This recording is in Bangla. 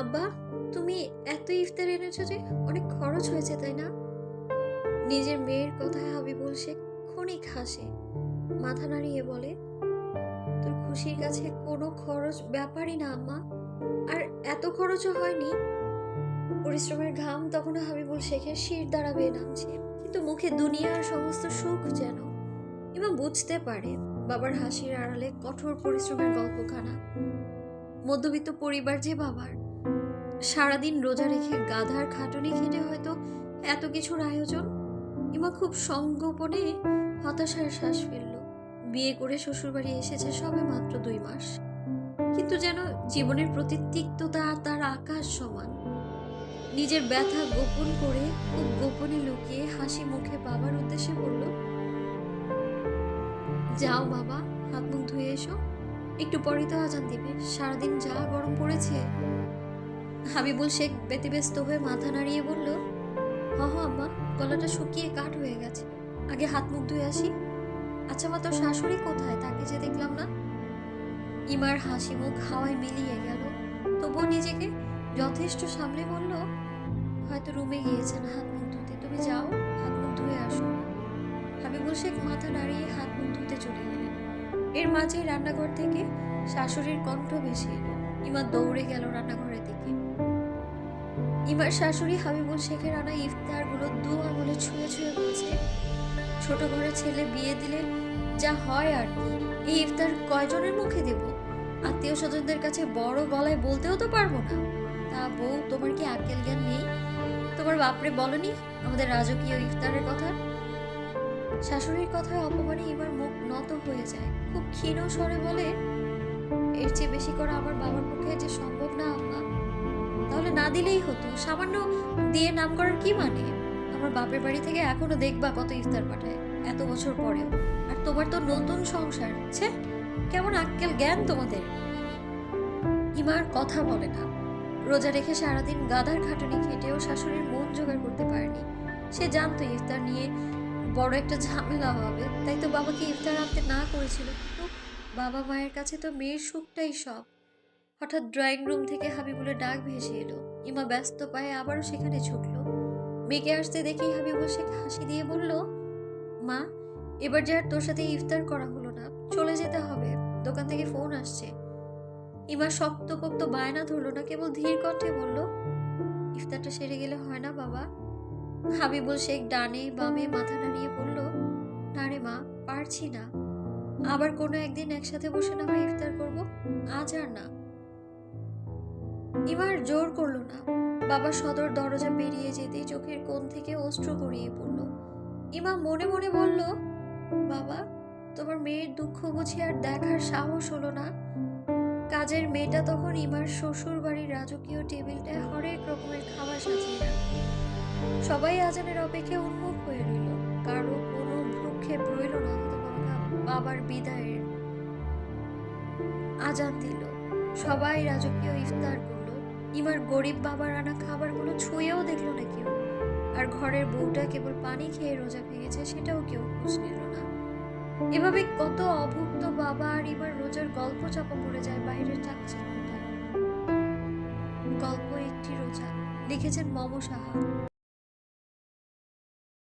আব্বা, তুমি এত ইফতার এনেছো যে অনেক খরচ হয়েছে, তাই না? নিজের মেয়ের কথায় হাবিবুল শেখ ক্ষণিক হাসে, মাথা নাড়িয়ে বলে, তোর খুশির কাছে কোনো খরচ ব্যাপারই না, আম্মা। আর এত খরচও হয়নি? পরিশ্রমের ঘাম তখন হাবিবুল শেখের শির দ্বারা বেয়ে নামছে, কিন্তু মুখে দুনিয়ার সমস্ত সুখ যেন ইমা বুঝতে পারে, বাবার হাসির আড়ালে কঠোর পরিশ্রমের গল্পখানা। মধ্যবিত্ত পরিবার যে বাবার সারাদিন রোজা রেখে গাধার খাটুনি খেটে হয়তো এত কিছুর আয়োজন? ইমা খুব সংগোপনে হতাশার শ্বাস ফেলল। বিয়ে করে শ্বশুরবাড়ি এসেছে সবে মাত্র দুই মাস। কিন্তু যেন জীবনের প্রতি তিক্ততা তার আকাশ সমান। নিজের ব্যথা গোপন করে খুব গোপনে লুকিয়ে হাসি মুখে বাবার উদ্দেশ্যে বলল, যাও বাবা, হাত মুখ ধুয়ে এসো। একটু পরেই তো আজান দিবে। সারাদিন যা গরম পড়েছে হাবিবুল শেখ ব্যতিব্যস্ত হয়ে মাথা নাড়িয়ে বলল, হ আম্মা গলাটা শুকিয়ে কাঠ হয়ে গেছে। আগে হাত মুখ ধুয়ে আসি। আচ্ছা মা, তোর শাশুড়ি কোথায়? তাকে যে দেখলাম না? ইমার হাসি মুখ হাওয়ায় মিলিয়ে গেল। তবুও নিজেকে যথেষ্ট সামনে বলল, হয়তো রুমে গিয়েছেন হাত মুখ ধুতে। তুমি যাও, হাত মুখ ধুয়ে আসো। হাবিবুল শেখ মাথা নাড়িয়ে হাত মুখ ধুতে চলে গেলেন। এর মাঝেই রান্নাঘর থেকে শাশুড়ির কণ্ঠ ভেসে এলো। ইমা দৌড়ে গেল রান্নাঘরের দিকে। ইমার শাশুড়ি হাবিবুল শেখের আনা ইফতারগুলো দু আঙুলে ছুঁয়ে ছুঁয়ে বলছে, ছোট ঘরে ছেলে বিয়ে দিলে যা হয় আর কি। এই ইফতার কয়জনের মুখে দেব? আত্মীয় স্বজনদের কাছে বড় গলায় বলতেও তো পারব না। তা বউ, তোমার কি আক্কেল জ্ঞান নেই? তোমার বাপরে বলনি আমাদের রাজকীয় ইফতারের কথা? শাশুড়ির কথায় অপমানে এবার মুখ নত হয়ে যায়। খুব ক্ষীণ স্বরে বলে, এর চেয়ে বেশি করা আমার বাবার পক্ষে যে সম্ভব না, আম্মা। তাহলে না দিলেই হতো। সামান্য দিয়ে নাম করার কি মানে? আমার বাপের বাড়ি থেকে এখনও দেখবা কত ইফতার পাঠায়, এত বছর পরেও। আর তোমার তো নতুন সংসার, ছে, কেমন আক্কেল জ্ঞান তোমাদের? ইমার কথা বলে না। রোজা রেখে সারাদিন গাদার খাটুনি খেটেও শাশুড়ির মন জোগাড় করতে পারেনি। সে জানতো ইফতার নিয়ে বড় একটা ঝামেলা হবে, তাই তো বাবাকে ইফতার আনতে না করেছিল। বাবা মায়ের কাছে তো মেয়ের সুখটাই সব। হঠাৎ ড্রয়িং রুম থেকে হাবিবুলের ডাক ভেসে এলো। ইমা ব্যস্ত পায়ে আবারও সেখানে ছুটলো মেয়েকে আসতে দেখেই হাবিবুল শেখ হাসি দিয়ে বলল, মা, এবার যে আর তোর সাথে ইফতার করা হলো না, চলে যেতে হবে। দোকান থেকে ফোন আসছে। ইমা শক্ত পোক্ত বায়না ধরলো না, কেবল ধীর কণ্ঠে বলল, ইফতারটা সেরে গেলে হয় না, বাবা। হাবিবুল শেখ ডানে বামে মাথা নাড়িয়ে বলল, না রে মা, পারছি না। আবার কোনো একদিন একসাথে বসে না হয় ইফতার করব? আজ আর না। ইমার জোর করল না। বাবা সদর দরজা পেরিয়ে যেতেই চোখের কোণ থেকে অস্ত্র গড়িয়ে পড়ল। ইমা মনে মনে বলল, বাবা, তোমার মেয়ের দুঃখ বুঝি আর দেখার সাহস হলো না। কাজের মেয়েটা তখন ইমার শ্বশুর বাড়ির রাজকীয় টেবিলটায় হরেক রকমের খাবার সাজিয়ে রাখল সবাই আজানের অপেক্ষায় উন্মুখ হয়ে রইল। কারও কোনো ভ্রুক্ষেপ রইল না বাবার বিদায়ের আজান দিল। সবাই রাজকীয় ইফতার করল। ইমার গরিব বাবার আনা খাবারগুলো ছুঁয়েও দেখল না কেউ। আর ঘরের বউটা কেবল পানি খেয়ে রোজা ভেঙেছে, সেটাও কেউ খোঁজ নিল না। এভাবে কত অভুক্ত বাবা আর ইমার রোজার গল্প চাপা পড়ে যায় বাইরের চাকচিক্যতায় গল্প একটি রোজা, লিখেছেন মম সাহা।